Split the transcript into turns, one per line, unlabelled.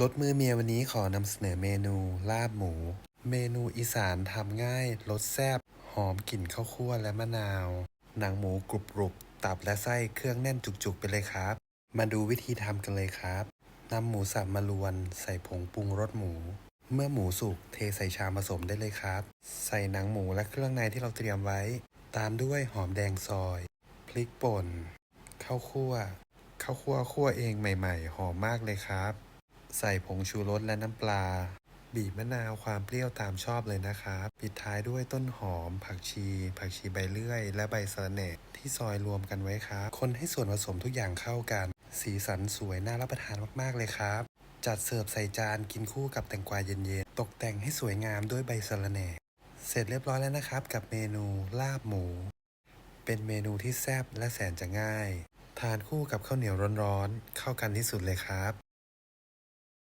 รสมือเมียวันนี้ขอนำเสนอเมนูลาบหมู เมนูอีสานทำง่ายรสแซ่บหอมกลิ่นข้าวคั่วและมะนาว หนังหมูกรุบกรุบตับและไส้เครื่องแน่นจุกๆไปเลยครับ มาดูวิธีทำกันเลยครับนำหมูสับมาลวน ใส่ผงปรุงรสหมู เมื่อหมูสุกเทใส่ชามผสมได้เลยครับ ใส่หนังหมูและเครื่องในที่เราเตรียมไว้ ตามด้วยหอมแดงซอย พริกป่นข้าวคั่วข้าวคั่วคั่วเองใหม่ ๆ หอมมากเลยครับ ใส่ผงชูรสและน้ำปลา บีบมะนาวความเปรี้ยวตามชอบเลยนะครับ ปิดท้ายด้วยต้นหอม ผักชี ผักชีใบเลื่อย และใบสะระแหน่ที่ซอยรวมกันไว้ครับ คนให้ส่วนผสมทุกอย่างเข้ากัน สีสันสวยน่ารับประทานมากๆเลยครับ จัดเสิร์ฟใส่จานกินคู่กับแตงกวาเย็นๆ ตกแต่งให้สวยงามด้วยใบสะระแหน่เสร็จเรียบร้อยแล้วนะครับ กับเมนูลาบหมู เป็นเมนูที่แซ่บและแสนจะง่าย ทานคู่กับข้าวเหนียวร้อนๆ เข้ากันที่สุดเลยครับ